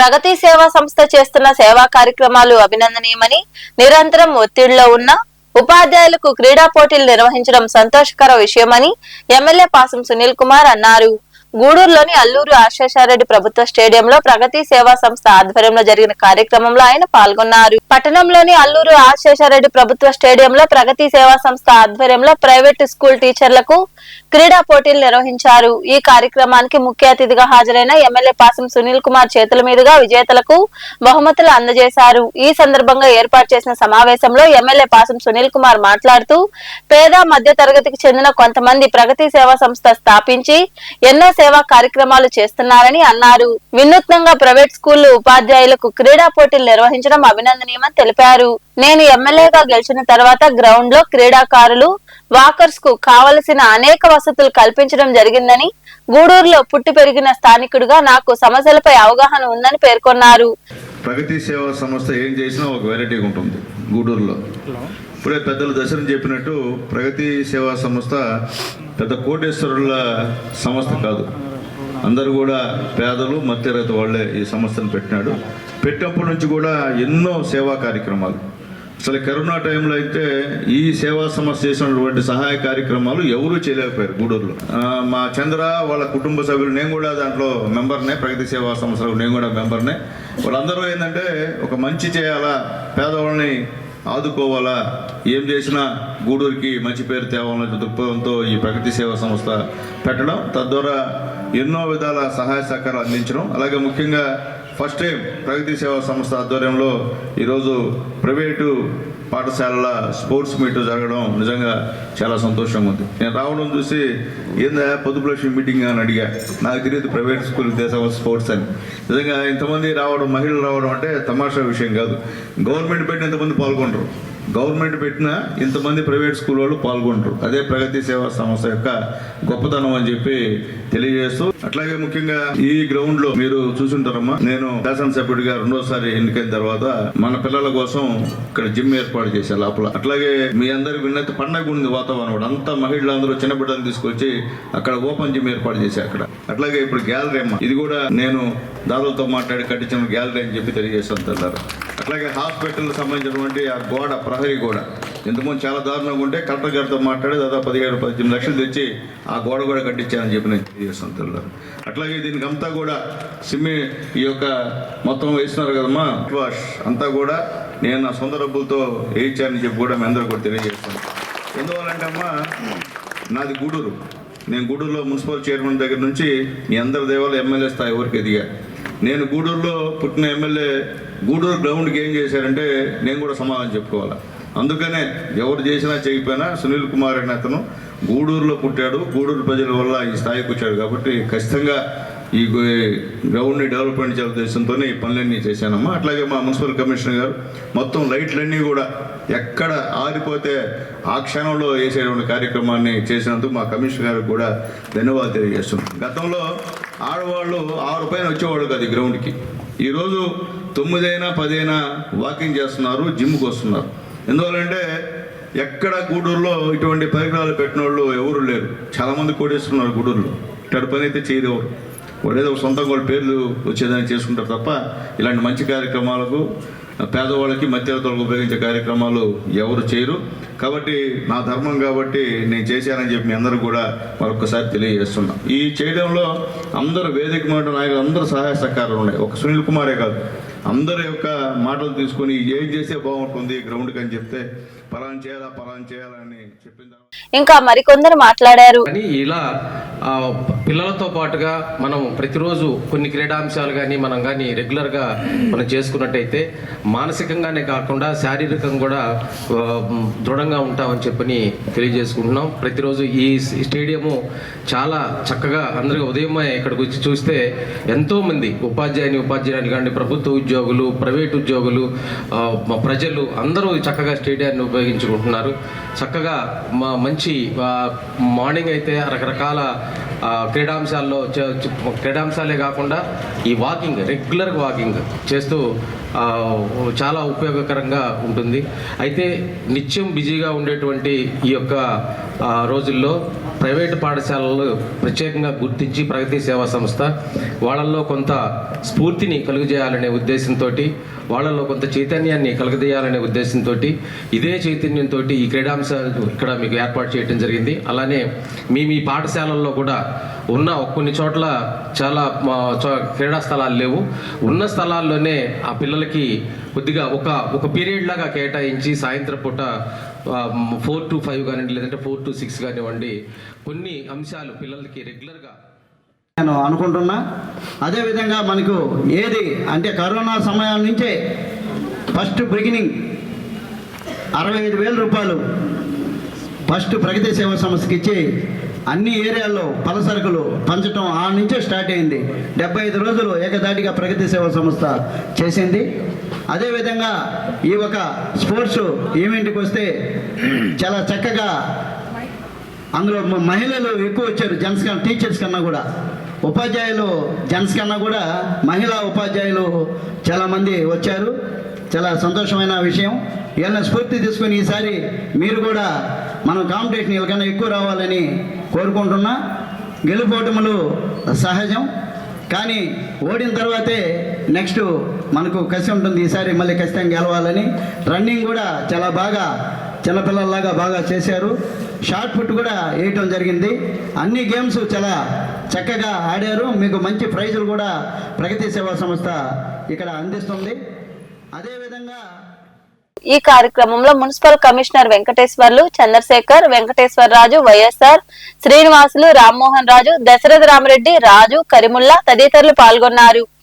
ప్రగతి సేవా సంస్థ చేస్తున్న సేవా కార్యక్రమాలు అభినందనీయమని నిరంతరం ఒత్తిడిలో ఉన్న ఉపాధ్యాయులకు క్రీడా పోటీలు నిర్వహించడం సంతోషకర విషయమని ఎమ్మెల్యే పాసం సునీల్ కుమార్ అన్నారు. గూడూరులోని అల్లూరు ఆశేషారెడ్డి ప్రభుత్వ స్టేడియంలో ప్రగతి సేవా సంస్థ ఆధ్వర్యంలో జరిగిన కార్యక్రమంలో ఆయన పాల్గొన్నారు. పట్టణంలోని అల్లూరు ఆశేషారెడ్డి ప్రభుత్వ స్టేడియంలో ప్రగతి సేవా సంస్థ ఆధ్వర్యంలో ప్రైవేటు స్కూల్ టీచర్లకు క్రీడా పోటీలు నిర్వహించారు. ఈ కార్యక్రమానికి ముఖ్య అతిథిగా హాజరైన ఎమ్మెల్యే పాసం సునీల్ కుమార్ చేతుల మీదుగా విజేతలకు బహుమతులు అందజేశారు. ఈ సందర్భంగా ఏర్పాటు చేసిన సమావేశంలో ఎమ్మెల్యే పాసం సునీల్ కుమార్ మాట్లాడుతూ పేద మధ్య తరగతికి చెందిన కొంతమంది ప్రగతి సేవా సంస్థ స్థాపించి ఎన్నో సేవా కార్యక్రమాలు చేస్తున్నారని అన్నారు. వినూత్నంగా ప్రైవేట్ స్కూళ్ళు ఉపాధ్యాయులకు క్రీడా పోటీలు నిర్వహించడం అభినందనీయమని తెలిపారు. నేను ఎమ్మెల్యేగా గెలిచిన తర్వాత గ్రౌండ్లో క్రీడాకారులు వాకర్స్కు కావలసిన అనేక వసతులు కల్పించడం జరిగిందని గూడూరులో పుట్టి పెరిగిన స్థానికుడుగా నాకు సమస్యలపై అవగాహన ఉందని పేర్కొన్నారు. ప్రగతి సేవా సంస్థ ఏం చేసినా ఒక వెరైటీగా ఉంటుంది. గూడూరులో. ఇప్పుడే పెద్దలు దర్శనం చెప్పినట్టు ప్రగతి సేవా సంస్థ పెద్ద కోటేశ్వరుల సంస్థ కాదు. అందరూ కూడా పేదలు మధ్యతరగతి వాళ్ళే ఈ సంస్థను పెట్టినాడు. పెట్టినప్పటి నుంచి కూడా ఎన్నో సేవా కార్యక్రమాలు. అసలు కరోనా టైంలో అయితే ఈ సేవా సంస్థ చేసినటువంటి సహాయ కార్యక్రమాలు ఎవరూ చేయలేకపోయారు గూడూరులో. మా చంద్ర వాళ్ళ కుటుంబ సభ్యులు నేను కూడా దాంట్లో మెంబర్నే ప్రగతి సేవా సంస్థలో నేను కూడా మెంబర్నే. వాళ్ళందరూ ఏంటంటే ఒక మంచి చేయాలా పేదవాళ్ళని ఆదుకోవాలా ఏం చేసినా గూడూరుకి మంచి పేరు తేవాలనే దృక్పథంతో ఈ ప్రగతి సేవా సంస్థ పెట్టడం తద్వారా ఎన్నో విధాల సహాయ సహకారాలు అందించడం అలాగే ముఖ్యంగా ఫస్ట్ టైం ప్రగతి సేవా సంస్థ ఆధ్వర్యంలో ఈరోజు ప్రైవేటు పాఠశాలల స్పోర్ట్స్ మీట్ జరగడం నిజంగా చాలా సంతోషంగా ఉంది. నేను రావడం చూసి ఏందా పొదుపు లక్ష్మి మీటింగ్ అని అడిగా. నాకు తెలియదు ప్రైవేట్ స్కూల్ దేశం స్పోర్ట్స్ అని. నిజంగా ఇంతమంది రావడం మహిళలు రావడం అంటే తమాషా విషయం కాదు. గవర్నమెంట్ పెట్టిన ఇంతమంది పాల్గొంటారు గవర్నమెంట్ పెట్టిన ఇంతమంది ప్రైవేట్ స్కూల్ వాళ్ళు పాల్గొంటారు. అదే ప్రగతి సేవా సంస్థ యొక్క గొప్పతనం అని చెప్పి తెలియజేస్తూ అట్లాగే ముఖ్యంగా ఈ గ్రౌండ్లో మీరు చూసుంటారమ్మా నేను శాసనసభ్యుడిగా రెండోసారి ఎన్నికైన తర్వాత మన పిల్లల కోసం ఇక్కడ జిమ్ ఏర్పాటు చేశారు లోపల. అట్లాగే మీ అందరి విన్నతి పండగ ఉంది వాతావరణం కూడా. అంతా మహిళలు అందరూ చిన్న బిడ్డలు తీసుకొచ్చి అక్కడ ఓపెన్ జిమ్ ఏర్పాటు చేశారు అక్కడ. అట్లాగే ఇప్పుడు గ్యాలరీ అమ్మ ఇది కూడా నేను దాదాపుతో మాట్లాడి కట్టించిన గ్యాలరీ అని చెప్పి తెలియజేస్తాను తెల్లారు. అట్లాగే హాస్పిటల్ సంబంధించినటువంటి ఆ గోడ ప్రహరీ గోడ. ఇంతకుముందు చాలా దారుణంగా ఉంటే కలెక్టర్ గారితో మాట్లాడి దాదాపు పదిహేడు పద్దెనిమిది లక్షలు తెచ్చి ఆ గోడ కూడా కట్టించానని చెప్పి నేను తెలియజేస్తాను తెల్లారు అట్లాగే దీనికి అంతా కూడా సిమ్మి ఈ యొక్క మొత్తం వేస్తున్నారు కదమ్మా వాష్ అంతా కూడా నేను నా సొంత డబ్బులతో వేయించానని చెప్పి కూడా మీ అందరూ కూడా తెలియజేస్తాను ఎందువల్లంటే అమ్మా నాది గూడూరు. నేను గూడూరులో మున్సిపల్ చైర్మన్ దగ్గర నుంచి మీ అందరి దేవాలయ ఎమ్మెల్యే స్థాయి వరకు ఎదిగా. నేను గూడూరులో పుట్టిన ఎమ్మెల్యే గూడూరు గ్రౌండ్కి ఏం చేశారంటే నేను కూడా సమాధానం చెప్పుకోవాలి. అందుకనే ఎవరు చేసినా చేయకపోయినా సునీల్ కుమార్ అనే అతను గూడూరులో పుట్టాడు. గూడూరు ప్రజల వల్ల ఈ స్థాయికి వచ్చాడు కాబట్టి ఖచ్చితంగా ఈ గ్రౌండ్ని డెవలప్మెంట్ చేయాల ఉద్దేశంతో ఈ పనులన్నీ చేశానమ్మా. అట్లాగే మా మున్సిపల్ కమిషనర్ గారు మొత్తం లైట్లన్నీ కూడా ఎక్కడ ఆరిపోతే ఆ క్షణంలో వేసేటువంటి కార్యక్రమాన్ని చేసినందుకు మా కమిషనర్ గారికి కూడా ధన్యవాదాలు తెలియజేస్తున్నాం. గతంలో ఆడవాళ్ళు ఆరు పైన వచ్చేవాళ్ళు కాదు ఈ గ్రౌండ్కి ఈరోజు తొమ్మిదైనా పదైనా వాకింగ్ చేస్తున్నారు జిమ్కి వస్తున్నారు. ఎందువల్లంటే ఎక్కడ గూడూరులో ఇటువంటి పరికరాలు పెట్టిన వాళ్ళు ఎవరు లేరు. చాలామంది కోడేస్తున్నారు గూడూరులో. ఇట్లాంటి పని అయితే చేయరు ఎవరు. వాళ్ళు ఏదో సొంతంగా వాళ్ళ పేర్లు వచ్చేదాన్ని చేసుకుంటారు తప్ప ఇలాంటి మంచి కార్యక్రమాలకు పేదవాళ్ళకి మధ్యతలకు ఉపయోగించే కార్యక్రమాలు ఎవరు చేయరు. కాబట్టి నా ధర్మం కాబట్టి నేను చేశానని చెప్పి మీ అందరూ కూడా మరొకసారి తెలియజేస్తున్నాం. ఈ చేయడంలో అందరూ వేదిక మాట నాయకులు అందరూ సహాయ సహకారాలు ఉన్నాయి. ఒక సునీల్ కుమారే కాదు. అందరి యొక్క మాటలు తీసుకొని ఏం చేస్తే బాగుంటుంది గ్రౌండ్కి అని చెప్తే పలాన్ చేయాలా పలాన్ చేయాలని చెప్పిన తర్వాత ఇంకా మరికొందరు మాట్లాడారు. కానీ ఇలా పిల్లలతో పాటుగా మనం ప్రతిరోజు కొన్ని క్రీడాంశాలు కానీ మనం కానీ రెగ్యులర్గా మనం చేసుకున్నట్టయితే మానసికంగానే కాకుండా శారీరకంగా కూడా దృఢంగా ఉంటామని చెప్పని తెలియజేసుకుంటున్నాం. ప్రతిరోజు ఈ స్టేడియము చాలా చక్కగా అందరికీ ఉదయమే ఇక్కడికి వచ్చి చూస్తే ఎంతోమంది ఉపాధ్యాయుని ఉపాధ్యాయుని కానీ ప్రభుత్వ ఉద్యోగులు ప్రైవేట్ ఉద్యోగులు ప్రజలు అందరూ చక్కగా స్టేడియాన్ని ఉపయోగించుకుంటున్నారు. చక్కగా మా మంచి మార్నింగ్ అయితే రకరకాల క్రీడాంశాల్లో క్రీడాంశాలే కాకుండా ఈ వాకింగ్ రెగ్యులర్ వాకింగ్ చేస్తూ చాలా ఉపయోగకరంగా ఉంటుంది. అయితే నిత్యం బిజీగా ఉండేటువంటి ఈ యొక్క రోజుల్లో ప్రైవేటు పాఠశాలలు ప్రత్యేకంగా గుర్తించి ప్రగతి సేవా సంస్థ వాళ్ళల్లో కొంత స్ఫూర్తిని కలుగజేయాలనే ఉద్దేశంతో వాళ్ళలో కొంత చైతన్యాన్ని కలుగజేయాలనే ఉద్దేశంతో ఇదే చైతన్యంతో ఈ క్రీడాంశాలు ఇక్కడ మీకు ఏర్పాటు చేయడం జరిగింది. అలానే మీ మీ పాఠశాలల్లో కూడా ఉన్న కొన్ని చోట్ల చాలా చో- క్రీడా స్థలాలు లేవు. ఉన్న స్థలాల్లోనే ఆ పిల్లలకి కొద్దిగా ఒక ఒక పీరియడ్ లాగా కేటాయించి సాయంత్రం పూట ఫోర్ టు ఫైవ్ కానివ్వండి లేదంటే ఫోర్ టు సిక్స్ కానివ్వండి కొన్ని అంశాలు పిల్లలకి రెగ్యులర్గా నేను అనుకుంటున్నా. అదేవిధంగా మనకు ఏది అంటే కరోనా సమయం నుంచే ఫస్ట్ బిగినింగ్ అరవై ఐదు వేల రూపాయలు ఫస్ట్ ప్రగతి సేవా సంస్థకి ఇచ్చి అన్ని ఏరియాల్లో పలసరుకులు పంచడం ఆ నుంచే స్టార్ట్ అయింది. డెబ్బై ఐదు రోజులు ఏకదాటిగా ప్రగతి సేవా సంస్థ చేసింది. అదేవిధంగా ఈ ఒక స్పోర్ట్స్ ఈవెంట్కి వస్తే చాలా చక్కగా అందులో మహిళలు ఎక్కువ వచ్చారు. జెంట్స్ కన్నా టీచర్స్ కన్నా కూడా. ఉపాధ్యాయులు జెంట్స్ కన్నా కూడా మహిళా ఉపాధ్యాయులు చాలామంది వచ్చారు. చాలా సంతోషమైన విషయం. ఏదైనా స్ఫూర్తి తీసుకొని ఈసారి మీరు కూడా మనం కాంపిటీషన్ వీళ్ళకన్నా ఎక్కువ రావాలని కోరుకుంటున్నా. గెలుపోటములు సహజం. కానీ ఓడిన తర్వాతే నెక్స్ట్ మనకు కసి ఉంటుంది. ఈసారి మళ్ళీ ఖచ్చితంగా గెలవాలని రన్నింగ్ కూడా చాలా బాగా చిన్నపిల్లల్లాగా బాగా చేశారు. షార్ట్ పుట్ కూడా వేయటం జరిగింది. అన్ని గేమ్స్ చాలా చక్కగా ఆడారు. మీకు మంచి ప్రైజులు కూడా ప్రగతి సేవా సంస్థ ఇక్కడ అందిస్తుంది. అదేవిధంగా ఈ కార్యక్రమంలో municipal commissioner Venkateswarlu Chandrasekhar Venkateswararaju YSR Srinivasulu Rammohan Raju Dasaratha Ramareddy Raju Karimulla తదితరులు పాల్గొన్నారు.